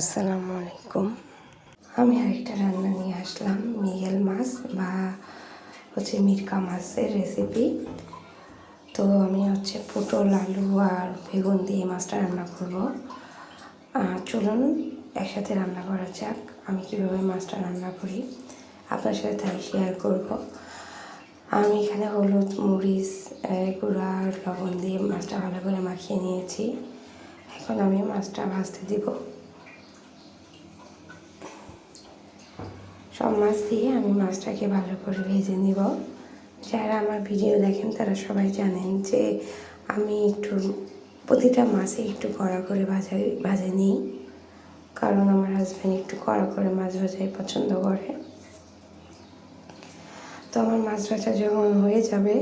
আসসালামু আলাইকুম। আমি আরেকটা রান্না নিয়ে আসলাম মিগেল মাছ বা হচ্ছে মিরকা মাছের রেসিপি তো আমি হচ্ছে পটল, আলু আর বেগুন দিয়ে মাছটা রান্না করব। চলুন একসাথে রান্না করা যাক, আমি কীভাবে মাছটা রান্না করি। আপনার সাথে তাই শেয়ার করব। আমি এখানে হলুদ, মরিচ গুঁড়া লবণ দিয়ে মাছটা ভালো করে মাখিয়ে নিয়েছি। এখন আমি মাছটা ভাজতে দিব। সব মাছ দিয়ে আমি মাছটাকে ভালো করে ভেজে নিব। যারা আমার ভিডিও দেখেন, তারা সবাই জানেন যে আমি একটু, প্রতিটা মাছে একটু কড়া করে ভাজা ভাজে নিই। কারণ আমার হাজব্যান্ড একটু কড়া করে মাছ ভাজাই পছন্দ করে। তো আমার মাছ ভাজা যখন হয়ে যাবে,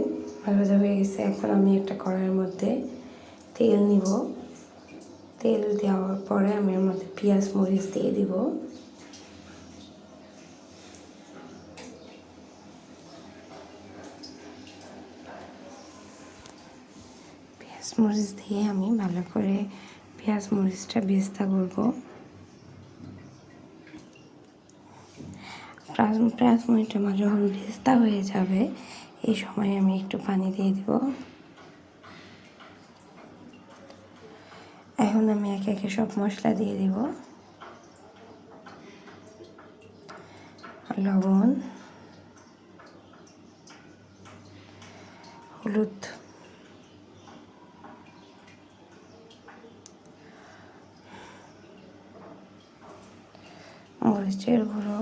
মাছ ভাজা হয়ে গেছে, এখন আমি একটা কড়াইয়ের মধ্যে তেল নিব। তেল দেওয়ার পরে আমি এর মধ্যে পেঁয়াজ, মরিচ দিয়ে দিব। পেঁয়াজ মরিচ দিয়ে আমি ভালো করে পেঁয়াজ মরিচটা বেস্তা করব। পেঁয়াজ মরিচটা আমার যখন বেস্তা হয়ে যাবে। এই সময় আমি একটু পানি দিয়ে দিব। এখন আমি একে একে সব মশলা দিয়ে দিব। লবণ, হলুদ মরিচের গুঁড়ো।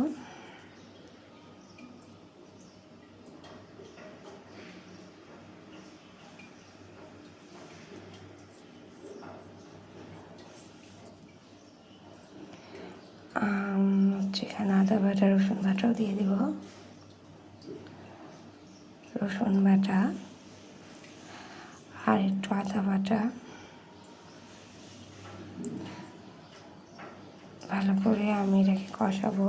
এখানে আদা বাটা, রসুন বাটাও দিয়ে দিব। রসুন বাটা আর একটু আদা বাটা। ভালো করে আমি এটাকে কষাবো।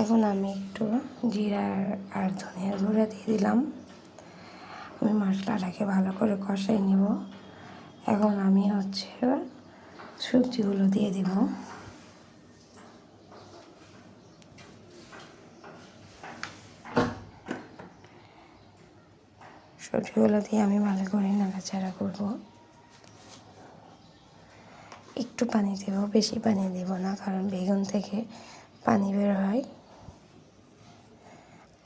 এখন আমি একটু জিরা আর ধনিয়া গুঁড়া দিয়ে দিলাম। আমি মশলাটাকে ভালো করে কষাই নেব। এখন আমি হচ্ছে সবজিগুলো দিয়ে দিব। সবজিগুলো দিয়ে আমি ভালো করে নাড়াচাড়া করব। একটু পানি দেব, বেশি পানি দেব না, কারণ বেগুন থেকে পানি বের হয়।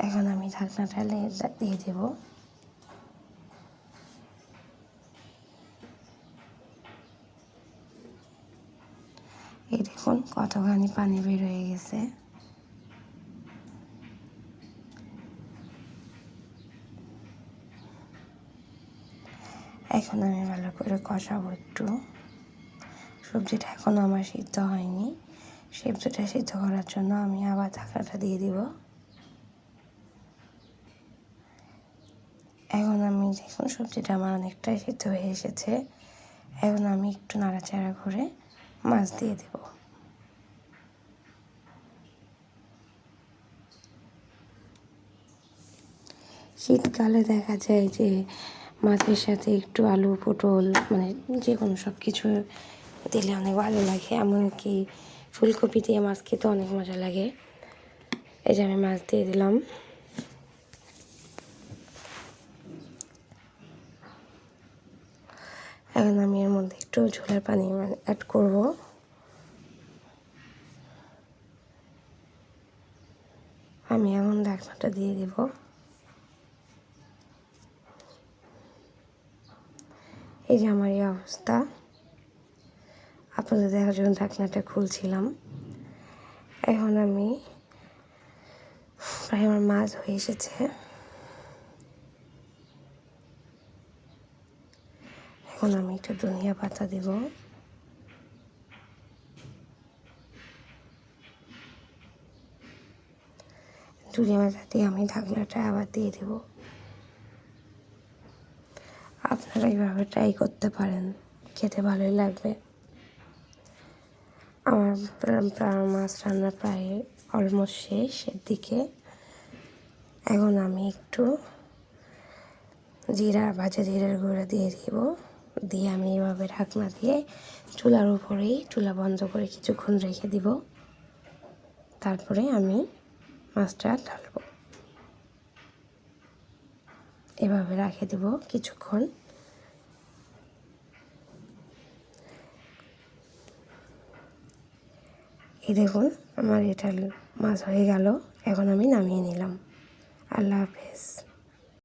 এখন আমি ঢাকনাটা দিয়ে দেব। এই দেখুন কতখানি পানি বের হয়ে গেছে। এখন আমি ভালো করে কষাবো একটু। সবজিটা এখনও আমার সিদ্ধ হয়নি। সবজিটা সিদ্ধ করার জন্য আমি আবার ঢাকাটা দিয়ে দিব। এখন আমি দেখুন সবজিটা আমার অনেকটাই সিদ্ধ হয়ে এসেছে। এখন আমি একটু নাড়াচাড়া করে মাছ দিয়ে দেব। শীতকালে দেখা যায় যে মাছের সাথে একটু আলু, পটল মানে যে কোনো সব কিছু দিলে অনেক ভালো লাগে, এমনকি ফুলকপি দিয়ে মাছ খেতে অনেক মজা লাগে। এই যে আমি মাছ দিয়ে দিলাম। এখন আমি এর মধ্যে একটু ঝোলের পানি মানে অ্যাড করব। আমি এখন ঢাকনাটা দিয়ে দিব। এই যে আমার এই অবস্থা। আপনাদের দেখার জন্য ঢাকনাটা খুলছিলাম। এখন আমি প্রায় আমার মাছ হয়ে এসেছে। এখন আমি একটু ধনিয়া পাতা দেব। ধনিয়া পাতা দিয়ে আমি ঢাকনাটা আবার দিয়ে দেব। আপনারা এইভাবে ট্রাই করতে পারেন। খেতে ভালোই লাগবে। আমার মাছ রান্না প্রায় অলমোস্ট শেষের দিকে এখন আমি একটু জিরা, ভাজা জিরার গুঁড়া দিয়ে দিব। দিয়ে আমি এভাবে ঢাকনা দিয়ে চুলার উপরেই, চুলা বন্ধ করে কিছুক্ষণ রেখে দিব। তারপরে আমি মাছটা ঢালবো। এভাবে রাখে দিব কিছুক্ষণ। এই দেখুন আমার এটা মাছ হয়ে গেল। এখন আমি নামিয়ে নিলাম। আল্লাহ হাফেজ।